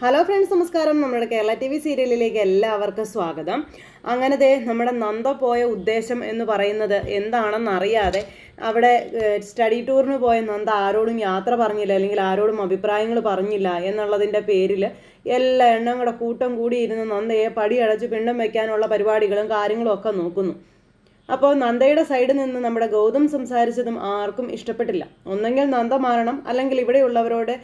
Hello friends നമസ്കാരം. നമ്മുടെ Kerala T V സീരിയലിലേക്ക് എല്ലാവർക്കും സ്വാഗതം. അങ്ങനത്തെ നമ്മുടെ നന്ദ പോയ ഉദ്ദേശം എന്ന് പറയുന്നത് എന്താണെന്ന് അറിയാതെ അവിടെ സ്റ്റഡി ടൂറിന് പോയ നന്ദ ആരോടും യാത്ര പറഞ്ഞില്ല അല്ലെങ്കിൽ ആരോടും അഭിപ്രായങ്ങൾ പറഞ്ഞില്ല എന്നുള്ളതിന്റെ പേരിൽ എല്ലാ എണ്ണം കൂടെ കൂട്ടം കൂടിയിരുന്ന് നന്ദയെ പടിയടച്ച് പിണ്ടം വയ്ക്കാനുള്ള പരിപാടികളും കാര്യങ്ങളും ഒക്കെ നോക്കുന്നു. അപ്പോൾ നന്ദയുടെ സൈഡിൽ നിന്ന് നമ്മുടെ ഗൗതം സംസാരിച്ചതും ആർക്കും ഇഷ്ടപ്പെട്ടില്ല. ഒന്നെങ്കിൽ നന്ദ മാറണം അല്ലെങ്കിൽ ഇവിടെയുള്ളവരോട്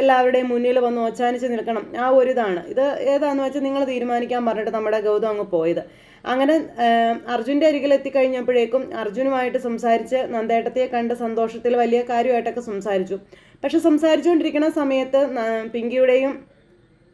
എല്ലാവരുടെയും മുന്നിൽ വന്ന് ഓച്ചാനിച്ച് നിൽക്കണം. ആ ഒരു ഇതാണ് ഇത് ഏതാന്ന് വെച്ചാൽ നിങ്ങൾ തീരുമാനിക്കാൻ പറഞ്ഞിട്ട് നമ്മുടെ ഗൗതം അങ്ങ് പോയത്. അങ്ങനെ അർജുന്റെ അരികിൽ എത്തിക്കഴിഞ്ഞപ്പോഴേക്കും അർജുനുമായിട്ട് സംസാരിച്ച് നന്ദേട്ടത്തെ കണ്ട് സന്തോഷത്തിൽ വലിയ കാര്യമായിട്ടൊക്കെ സംസാരിച്ചു. പക്ഷെ സംസാരിച്ചുകൊണ്ടിരിക്കുന്ന സമയത്ത് പിങ്കിയുടെയും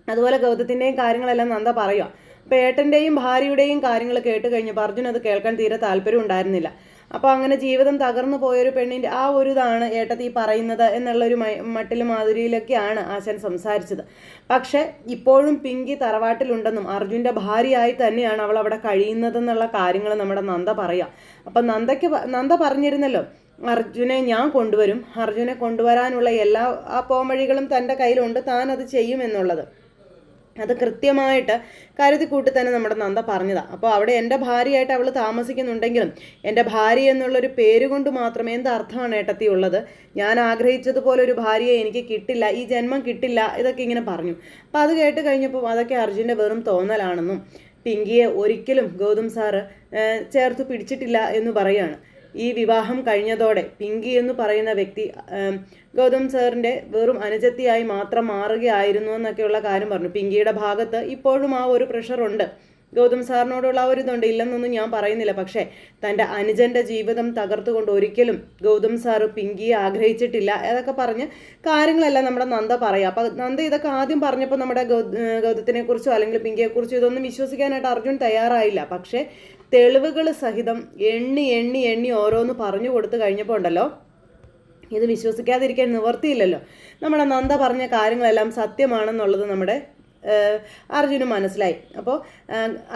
അതുപോലെ ഗൗതത്തിന്റെയും കാര്യങ്ങളെല്ലാം നന്ദ പറയുക അപ്പോൾ ഏട്ടന്റെയും ഭാര്യയുടെയും കാര്യങ്ങൾ കേട്ട് കഴിഞ്ഞപ്പോൾ അർജുൻ അത് കേൾക്കാൻ തീരെ താല്പര്യം ഉണ്ടായിരുന്നില്ല. അപ്പോൾ അങ്ങനെ ജീവിതം തകർന്നു പോയൊരു പെണ്ണിന്റെ ആ ഒരു ഇതാണ് ഏട്ടത്തി പറയുന്നത് എന്നുള്ളൊരു മട്ടിൽ മാതിരിയിലൊക്കെയാണ് ആശാൻ സംസാരിച്ചത്. പക്ഷേ ഇപ്പോഴും പിങ്കി തറവാട്ടിലുണ്ടെന്നും അർജുന്റെ ഭാര്യയായി തന്നെയാണ് അവൾ അവിടെ കഴിയുന്നതെന്നുള്ള കാര്യങ്ങൾ നമ്മുടെ നന്ദ പറയാം. അപ്പം നന്ദയ്ക്ക് നന്ദ പറഞ്ഞിരുന്നല്ലോ അർജുനെ ഞാൻ കൊണ്ടുവരും. അർജുനെ കൊണ്ടുവരാനുള്ള എല്ലാ ആ പോംവഴികളും തന്റെ കയ്യിലുണ്ട്. താൻ അത് ചെയ്യുമെന്നുള്ളത് അത് കൃത്യമായിട്ട് കരുതി കൂട്ടി തന്നെ നമ്മുടെ നന്ദ പറഞ്ഞതാണ് അപ്പോൾ അവിടെ എന്റെ ഭാര്യയായിട്ട് അവൾ താമസിക്കുന്നുണ്ടെങ്കിലും എന്റെ ഭാര്യ എന്നുള്ളൊരു പേര് കൊണ്ട് മാത്രമേ എന്ത് അർത്ഥമാണ് ഏട്ടത്തി ഉള്ളത്? ഞാൻ ആഗ്രഹിച്ചതുപോലെ ഒരു ഭാര്യയെ എനിക്ക് കിട്ടില്ല ഈ ജന്മം കിട്ടില്ല ഇതൊക്കെ ഇങ്ങനെ പറഞ്ഞു. അപ്പോൾ അത് കേട്ട് കഴിഞ്ഞപ്പോൾ അതൊക്കെ അർജുന്റെ വെറും തോന്നലാണെന്നും പിങ്കിയെ ഒരിക്കലും ഗൗതം സാറ് ചേർത്ത് പിടിച്ചിട്ടില്ല എന്ന് പറയാണ് ഈ വിവാഹം കഴിഞ്ഞതോടെ പിങ്കി എന്ന് പറയുന്ന വ്യക്തി ഗൗതം സാറിന്റെ വെറും അനുജത്തിയായി മാത്രം മാറുകയായിരുന്നു എന്നൊക്കെയുള്ള കാര്യം പറഞ്ഞു. പിങ്കിയുടെ ഭാഗത്ത് ഇപ്പോഴും ആ ഒരു പ്രഷറുണ്ട് ഗൗതം സാറിനോടുള്ള ആ ഒരു ഇതുണ്ട്. ഇല്ലെന്നൊന്നും ഞാൻ പറയുന്നില്ല. പക്ഷേ തന്റെ അനുജന്റെ ജീവിതം തകർത്തുകൊണ്ട് ഒരിക്കലും ഗൗതം സാറ് പിങ്കിയെ ആഗ്രഹിച്ചിട്ടില്ല. അതൊക്കെ പറഞ്ഞ് കാര്യങ്ങളെല്ലാം നമ്മുടെ നന്ദ പറയാം. അപ്പം നന്ദ ഇതൊക്കെ ആദ്യം പറഞ്ഞപ്പോൾ നമ്മുടെ ഗൗതത്തിനെ കുറിച്ചോ അല്ലെങ്കിൽ പിങ്കിയെക്കുറിച്ചോ ഇതൊന്നും വിശ്വസിക്കാനായിട്ട് അർജുൻ തയ്യാറായില്ല. പക്ഷേ തെളിവുകൾ സഹിതം എണ്ണി എണ്ണി എണ്ണി ഓരോന്ന് പറഞ്ഞു കൊടുത്തു കഴിഞ്ഞപ്പോൾ ഉണ്ടല്ലോ ഇത് വിശ്വസിക്കാതിരിക്കാൻ നിവർത്തിയില്ലല്ലോ നമ്മുടെ നന്ദ പറഞ്ഞ കാര്യങ്ങളെല്ലാം സത്യമാണെന്നുള്ളത് നമ്മുടെ അർജുന് മനസ്സിലായി. അപ്പോൾ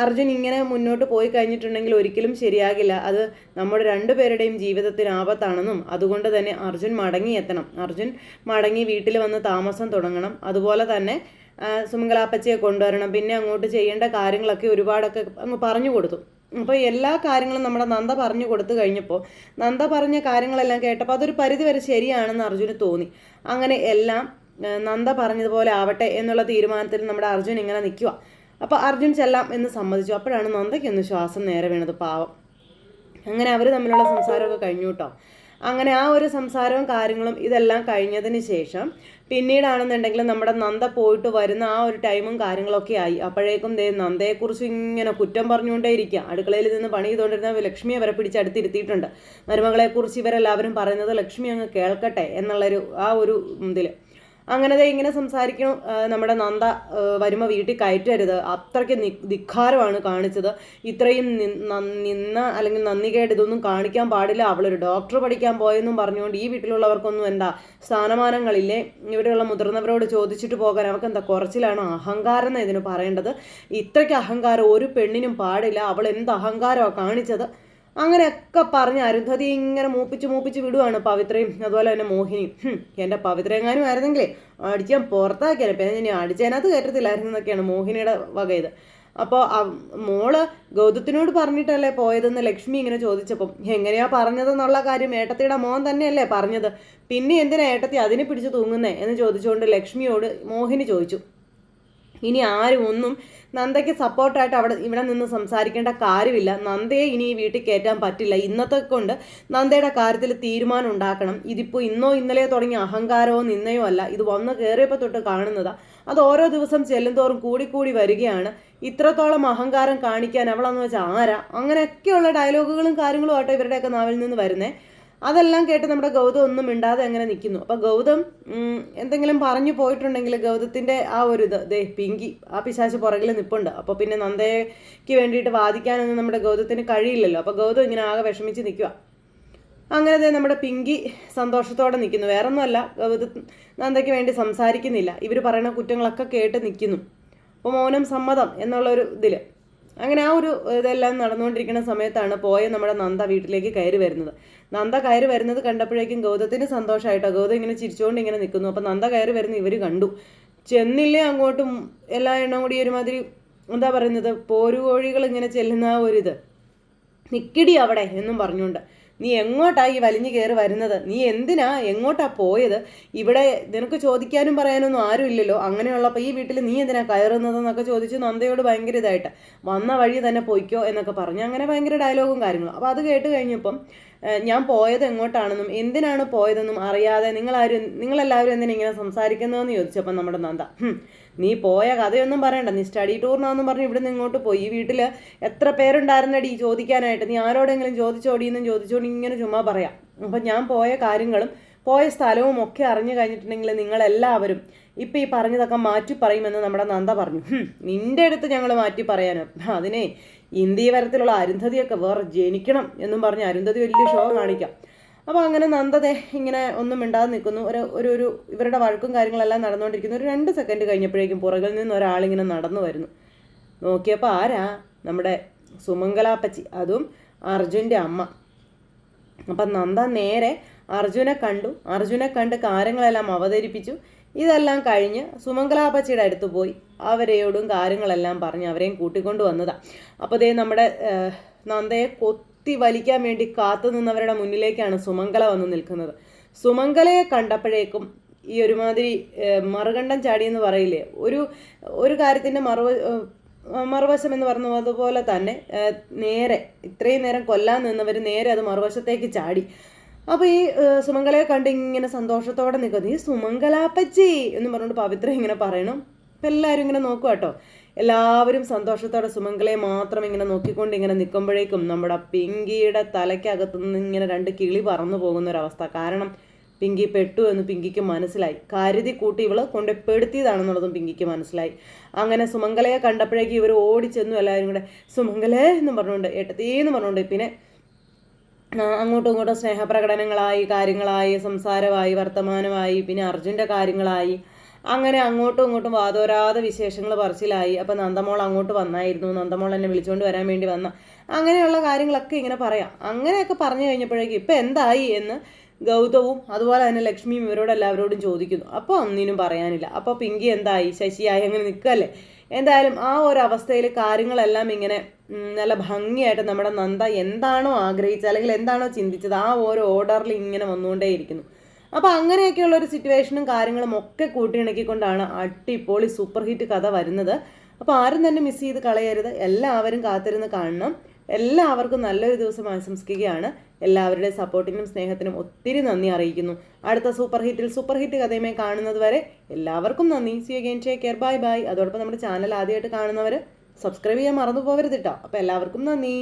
അർജുൻ ഇങ്ങനെ മുന്നോട്ട് പോയി കഴിഞ്ഞിട്ടുണ്ടെങ്കിൽ ഒരിക്കലും ശരിയാകില്ല. അത് നമ്മുടെ രണ്ടുപേരുടെയും ജീവിതത്തിന് ആപത്താണെന്നും അതുകൊണ്ട് തന്നെ അർജുൻ മടങ്ങിയെത്തണം. അർജുൻ മടങ്ങി വീട്ടിൽ വന്ന് താമസം തുടങ്ങണം. അതുപോലെ തന്നെ സുമംഗലാപ്പച്ചയെ കൊണ്ടുവരണം. പിന്നെ അങ്ങോട്ട് ചെയ്യേണ്ട കാര്യങ്ങളൊക്കെ ഒരുപാടൊക്കെ അങ്ങ് പറഞ്ഞു കൊടുത്തു. അപ്പോൾ എല്ലാ കാര്യങ്ങളും നമ്മുടെ നന്ദ പറഞ്ഞു കൊടുത്തു കഴിഞ്ഞപ്പോൾ നന്ദ പറഞ്ഞ കാര്യങ്ങളെല്ലാം കേട്ടപ്പോൾ അതൊരു പരിധി വരെ ശരിയാണെന്ന് അർജുന് തോന്നി. അങ്ങനെ എല്ലാം നന്ദ പറഞ്ഞതുപോലെ ആവട്ടെ എന്നുള്ള തീരുമാനത്തിൽ നമ്മുടെ അർജുൻ ഇങ്ങനെ നിൽക്കുക അപ്പോൾ അർജുൻ ചെല്ലാം എന്ന് സമ്മതിച്ചു. അപ്പോഴാണ് നന്ദയ്ക്കൊന്ന് ശ്വാസം നേരെ വീണത് പാവം. അങ്ങനെ അവർ തമ്മിലുള്ള സംസാരമൊക്കെ കഴിഞ്ഞു കേട്ടോ. അങ്ങനെ ആ ഒരു സംസാരവും കാര്യങ്ങളും ഇതെല്ലാം കഴിഞ്ഞതിന് ശേഷം പിന്നീടാണെന്നുണ്ടെങ്കിൽ നമ്മുടെ നന്ദ പോയിട്ട് വരുന്ന ആ ഒരു ടൈമും കാര്യങ്ങളൊക്കെ ആയി. അപ്പോഴേക്കും ദേ നന്ദയെക്കുറിച്ച് ഇങ്ങനെ കുറ്റം പറഞ്ഞുകൊണ്ടേ ഇരിക്കുക അടുക്കളയിൽ നിന്ന് പണി ചെയ്തുകൊണ്ടിരുന്ന ലക്ഷ്മിയെ വരെ പിടിച്ചടുത്തിരുത്തിയിട്ടുണ്ട് മരുമകളെക്കുറിച്ച് ഇവരെല്ലാവരും പറയുന്നത് ലക്ഷ്മി അങ്ങ് കേൾക്കട്ടെ എന്നുള്ളൊരു ആ ഒരു ഇതിൽ അങ്ങനെ ഇങ്ങനെ സംസാരിക്കണം. നമ്മുടെ നന്ദ വരുമ വീട്ടിൽ കയറ്റരുത്. അത്രയ്ക്ക് നിഖാരമാണ് കാണിച്ചത്. ഇത്രയും നിന്ന അല്ലെങ്കിൽ നന്ദികേട് ഇതൊന്നും കാണിക്കാൻ പാടില്ല. അവളൊരു ഡോക്ടർ പഠിക്കാൻ പോയെന്നും പറഞ്ഞുകൊണ്ട് ഈ വീട്ടിലുള്ളവർക്കൊന്നും എന്താ സ്ഥാനമാനങ്ങളില്ലേ? ഇവിടെയുള്ള മുതിർന്നവരോട് ചോദിച്ചിട്ട് പോകാൻ അവർക്ക് എന്താ കുറച്ചിലാണ് അഹങ്കാരം എന്ന് ഇതിന് പറയേണ്ടത്? ഇത്രയ്ക്ക് അഹങ്കാരം ഒരു പെണ്ണിനും പാടില്ല. അവൾ എന്ത് അഹങ്കാരമാണ് കാണിച്ചത്? അങ്ങനെയൊക്കെ പറഞ്ഞ് അരുന്ധതി ഇങ്ങനെ മൂപ്പിച്ച് മൂപ്പിച്ച് വിടുവാണ് പവിത്രയും അതുപോലെ തന്നെ മോഹിനിയും. എന്റെ പവിത്ര എങ്ങാനും ആയിരുന്നെങ്കിലേ അടിച്ച് ഞാൻ പുറത്താക്കിയാലേ. പിന്നെ ഞാൻ അടിച്ചതിനകത്ത് കയറ്റത്തില്ലായിരുന്നു എന്നൊക്കെയാണ് മോഹിനിയുടെ വക ഇത്. അപ്പോൾ മോൾ ഗൗതത്തിനോട് പറഞ്ഞിട്ടല്ലേ പോയതെന്ന് ലക്ഷ്മി ഇങ്ങനെ ചോദിച്ചപ്പം. എങ്ങനെയാ പറഞ്ഞതെന്നുള്ള കാര്യം ഏട്ടത്തിയുടെ മോൻ തന്നെയല്ലേ പറഞ്ഞത്. പിന്നെ എന്തിനാ ഏട്ടത്തി അതിനെ പിടിച്ച് തൂങ്ങുന്നേ എന്ന് ചോദിച്ചുകൊണ്ട് ലക്ഷ്മിയോട് മോഹിനി ചോദിച്ചു. ഇനി ആരും ഒന്നും നന്ദയ്ക്ക് സപ്പോർട്ടായിട്ട് അവിടെ ഇവിടെ നിന്ന് സംസാരിക്കേണ്ട കാര്യമില്ല. നന്ദയെ ഇനി ഈ വീട്ടിൽ കയറ്റാൻ പറ്റില്ല. ഇന്നത്തെ കൊണ്ട് നന്ദയുടെ കാര്യത്തിൽ തീരുമാനം ഉണ്ടാക്കണം. ഇതിപ്പോൾ ഇന്നോ ഇന്നലെയോ തുടങ്ങിയ അഹങ്കാരമോ നിന്നയോ അല്ല. ഇത് വന്ന് കയറിയപ്പോൾ തൊട്ട് കാണുന്നതാണ് അത് ഓരോ ദിവസം ചെല്ലുന്തോറും കൂടിക്കൂടി വരികയാണ്. ഇത്രത്തോളം അഹങ്കാരം കാണിക്കാൻ അവളെന്ന് വെച്ചാൽ ആരാ? അങ്ങനെയൊക്കെയുള്ള ഡയലോഗുകളും കാര്യങ്ങളും ആട്ടോ ഇവരുടെയൊക്കെ നാവിൽ നിന്ന് വരുന്നേ. അതെല്ലാം കേട്ട് നമ്മുടെ ഗൗതം ഒന്നും മിണ്ടാതെ അങ്ങനെ നിൽക്കുന്നു. അപ്പോൾ ഗൗതം എന്തെങ്കിലും പറഞ്ഞു പോയിട്ടുണ്ടെങ്കിൽ ഗൗതത്തിന്റെ ആ ഒരു ഇത് ദേ പിങ്കി ആ പിശാച്ച് പുറകിൽ നിൽപ്പുണ്ട് അപ്പോൾ പിന്നെ നന്ദയ്ക്ക് വേണ്ടിയിട്ട് വാദിക്കാനൊന്നും നമ്മുടെ ഗൗതത്തിന് കഴിയില്ലല്ലോ. അപ്പോൾ ഗൗതം ഇങ്ങനെ ആകെ വിഷമിച്ച് നിൽക്കുക അങ്ങനെ ദേ നമ്മുടെ പിങ്കി സന്തോഷത്തോടെ നിൽക്കുന്നു. വേറൊന്നുമല്ല ഗൗതം നന്ദയ്ക്ക് വേണ്ടി സംസാരിക്കുന്നില്ല. ഇവർ പറയുന്ന കുറ്റങ്ങളൊക്കെ കേട്ട് നിൽക്കുന്നു. അപ്പോൾ മൗനം സമ്മതം എന്നുള്ളൊരു ഇതിൽ അങ്ങനെ ആ ഒരു ഇതെല്ലാം നടന്നുകൊണ്ടിരിക്കുന്ന സമയത്താണ് പോയ നമ്മുടെ നന്ദ വീട്ടിലേക്ക് കയറി വരുന്നത്. നന്ദ കയറി വരുന്നത് കണ്ടപ്പോഴേക്കും ഗൗതത്തിന് സന്തോഷമായിട്ടോ ഗൗതം ഇങ്ങനെ ചിരിച്ചുകൊണ്ട് ഇങ്ങനെ നിൽക്കുന്നു. അപ്പോൾ നന്ദ കയറി വരുന്ന ഇവർ കണ്ടു. ചെന്നില്ലേ അങ്ങോട്ടും എല്ലാ എണ്ണം കൂടി ഒരുമാതിരി എന്താ പറയുന്നത് പോരുകോഴികൾ ഇങ്ങനെ ചെല്ലുന്ന ആ ഒരിത്. നിക്കിടി അവിടെ എന്നും പറഞ്ഞുകൊണ്ട്. നീ എങ്ങോട്ടാ ഈ വലിഞ്ഞു കയറി വരുന്നത്? നീ എന്തിനാ എങ്ങോട്ടാ പോയത്? ഇവിടെ നിനക്ക് ചോദിക്കാനും പറയാനൊന്നും ആരും ഇല്ലല്ലോ അങ്ങനെയുള്ളപ്പോൾ ഈ വീട്ടിൽ നീ എന്തിനാ കയറുന്നത് എന്നൊക്കെ ചോദിച്ചു നന്ദയോട് ഭയങ്കര ഇതായിട്ട് വന്ന വഴി തന്നെ പൊയ്ക്കോ എന്നൊക്കെ പറഞ്ഞു അങ്ങനെ ഭയങ്കര ഡയലോഗും കാര്യങ്ങളും. അപ്പോൾ അത് കേട്ട് കഴിഞ്ഞപ്പം ഞാൻ പോയത് എങ്ങോട്ടാണെന്നും എന്തിനാണ് പോയതെന്നും അറിയാതെ നിങ്ങളാരും നിങ്ങളെല്ലാവരും എന്തിനാ ഇങ്ങനെ സംസാരിക്കുന്നതെന്ന് ചോദിച്ചപ്പം നമ്മുടെ നന്ദ "ഹും, നീ പോയ കഥയൊന്നും പറയണ്ട. നീ സ്റ്റഡി ടൂറിനാന്നും പറഞ്ഞ് ഇവിടുന്ന് ഇങ്ങോട്ട് പോയി. ഈ വീട്ടിൽ എത്ര പേരുണ്ടായിരുന്നടി ചോദിക്കാനായിട്ട്? നീ ആരോടെങ്കിലും ചോദിച്ചോടിയെന്നും ചോദിച്ചോടി ഇങ്ങനെ ചുമ്മാ പറയാം. അപ്പം ഞാൻ പോയ കാര്യങ്ങളും പോയ സ്ഥലവും ഒക്കെ അറിഞ്ഞു കഴിഞ്ഞിട്ടുണ്ടെങ്കിൽ നിങ്ങളെല്ലാവരും ഇപ്പം ഈ പറഞ്ഞതൊക്കെ മാറ്റി പറയുമെന്ന് നമ്മുടെ നന്ദ പറഞ്ഞു. നിന്റെ അടുത്ത് ഞങ്ങൾ മാറ്റി പറയാനോ? അതിനെ ഇന്ത്യ വരത്തിലുള്ള അരുന്ധതിയൊക്കെ വേറെ ജനിക്കണം എന്നും പറഞ്ഞ് അരുന്ധതി വലിയ ഷോ കാണിക്കാം. അപ്പോൾ അങ്ങനെ നന്ദതെ ഇങ്ങനെ ഒന്നും മിണ്ടാതെ നിൽക്കുന്നു. ഒരു ഒരു ഒരു ഇവരുടെ വഴക്കും കാര്യങ്ങളെല്ലാം നടന്നുകൊണ്ടിരിക്കുന്നു. ഒരു രണ്ട് സെക്കൻഡ് കഴിഞ്ഞപ്പോഴേക്കും പുറകിൽ നിന്ന് ഒരാളിങ്ങനെ നടന്നു വരുന്നു. നോക്കിയപ്പോൾ ആരാ? നമ്മുടെ സുമംഗലാപ്പച്ചി അതും അർജുന്റെ അമ്മ. അപ്പം നന്ദ നേരെ അർജുനെ കണ്ടു. അർജുനെ കണ്ട് കാര്യങ്ങളെല്ലാം അവതരിപ്പിച്ചു. ഇതെല്ലാം കഴിഞ്ഞ് സുമംഗലാപ്പച്ചിയുടെ അടുത്ത് പോയി. അവരെയോടും കാര്യങ്ങളെല്ലാം പറഞ്ഞ് അവരെയും കൂട്ടിക്കൊണ്ടു വന്നതാണ് അപ്പോൾ ദേ നമ്മുടെ നന്ദയെ കൊത്തി വലിക്കാൻ വേണ്ടി കാത്തു നിന്നവരുടെ മുന്നിലേക്കാണ് സുമംഗല വന്ന് നിൽക്കുന്നത്. സുമംഗലയെ കണ്ടപ്പോഴേക്കും ഈ ഒരുമാതിരി മറുകണ്ഠം ചാടി എന്ന് പറയില്ലേ? ഒരു ഒരു കാര്യത്തിന്റെ മറുവ മറുവശം എന്ന് പറഞ്ഞു അതുപോലെ തന്നെ നേരെ ഇത്രയും നേരം കൊല്ലാൻ നിന്നവർ നേരെ അത് മറുവശത്തേക്ക് ചാടി. അപ്പോൾ ഈ സുമംഗലയെ കണ്ട് ഇങ്ങനെ സന്തോഷത്തോടെ നിൽക്കുന്നു ഈ സുമംഗലാപ്പച്ചി എന്ന് പറഞ്ഞുകൊണ്ട് പവിത്ര ഇങ്ങനെ പറയണം. എല്ലാവരും ഇങ്ങനെ നോക്കുക കേട്ടോ എല്ലാവരും സന്തോഷത്തോടെ സുമംഗലയെ മാത്രം ഇങ്ങനെ നോക്കിക്കൊണ്ട് ഇങ്ങനെ നിൽക്കുമ്പോഴേക്കും നമ്മുടെ പിങ്കിയുടെ തലയ്ക്കകത്തു നിന്ന് ഇങ്ങനെ രണ്ട് കിളി പറന്നു പോകുന്ന ഒരവസ്ഥ കാരണം പിങ്കി പെട്ടു എന്ന് പിങ്കിക്ക് മനസ്സിലായി. കരുതി കൂട്ടി ഇവൾ കൊണ്ട് പിങ്കിക്ക് മനസ്സിലായി. അങ്ങനെ സുമംഗലയെ കണ്ടപ്പോഴേക്കും ഇവർ ഓടിച്ചെന്നു എല്ലാവരും കൂടെ സുമംഗലേ എന്ന് പറഞ്ഞുകൊണ്ട് ഏട്ടത്തീന്ന് പറഞ്ഞുകൊണ്ട് പിന്നെ അങ്ങോട്ടും ഇങ്ങോട്ടും സ്നേഹപ്രകടനങ്ങളായി കാര്യങ്ങളായി സംസാരമായി വർത്തമാനമായി പിന്നെ അർജുന്റെ കാര്യങ്ങളായി അങ്ങനെ അങ്ങോട്ടും ഇങ്ങോട്ടും വാതോരാതെ വിശേഷങ്ങൾ പറച്ചിലായി. അപ്പം നന്ദമോൾ അങ്ങോട്ട് വന്നായിരുന്നു. നന്ദമോൾ എന്നെ വിളിച്ചുകൊണ്ട് വരാൻ വേണ്ടി വന്ന. അങ്ങനെയുള്ള കാര്യങ്ങളൊക്കെ ഇങ്ങനെ പറയാം. അങ്ങനെയൊക്കെ പറഞ്ഞു കഴിഞ്ഞപ്പോഴേക്കും ഇപ്പം എന്തായി എന്ന് ഗൗതവും അതുപോലെ തന്നെ ലക്ഷ്മിയും ഇവരോട് എല്ലാവരോടും ചോദിക്കുന്നു. അപ്പോൾ ഒന്നിനും പറയാനില്ല. അപ്പോൾ പിങ്കി എന്തായി? ശശിയായി അങ്ങനെ നിൽക്കല്ലേ? എന്തായാലും ആ ഒരു അവസ്ഥയിൽ കാര്യങ്ങളെല്ലാം ഇങ്ങനെ നല്ല ഭംഗിയായിട്ട് നമ്മുടെ നന്ദ എന്താണോ ആഗ്രഹിച്ചത് അല്ലെങ്കിൽ എന്താണോ ചിന്തിച്ചത് ആ ഓരോ ഓർഡറിൽ ഇങ്ങനെ വന്നുകൊണ്ടേയിരിക്കുന്നു. അപ്പോൾ അങ്ങനെയൊക്കെയുള്ള ഒരു സിറ്റുവേഷനും കാര്യങ്ങളും ഒക്കെ കൂട്ടിയിണക്കിക്കൊണ്ടാണ് അടിപൊളി സൂപ്പർ ഹിറ്റ് കഥ വരുന്നത്. അപ്പോൾ ആരും തന്നെ മിസ് ചെയ്ത് കളയരുത്. എല്ലാവരും കാത്തിരുന്ന് കാണണം. എല്ലാവർക്കും നല്ലൊരു ദിവസം ആശംസിക്കുകയാണ്. എല്ലാവരുടെയും സപ്പോർട്ടിനും സ്നേഹത്തിനും ഒത്തിരി നന്ദി അറിയിക്കുന്നു. അടുത്ത സൂപ്പർ ഹിറ്റിൽ സൂപ്പർ ഹിറ്റ് കഥയുമായി കാണുന്നത് വരെ എല്ലാവർക്കും നന്ദി. See again take care bye bye അതോടൊപ്പം നമ്മുടെ ചാനൽ ആദ്യമായിട്ട് കാണുന്നവർ സബ്സ്ക്രൈബ് ചെയ്യാൻ മറന്നു പോകരുത് കേട്ടോ അപ്പോൾ എല്ലാവർക്കും നന്ദി.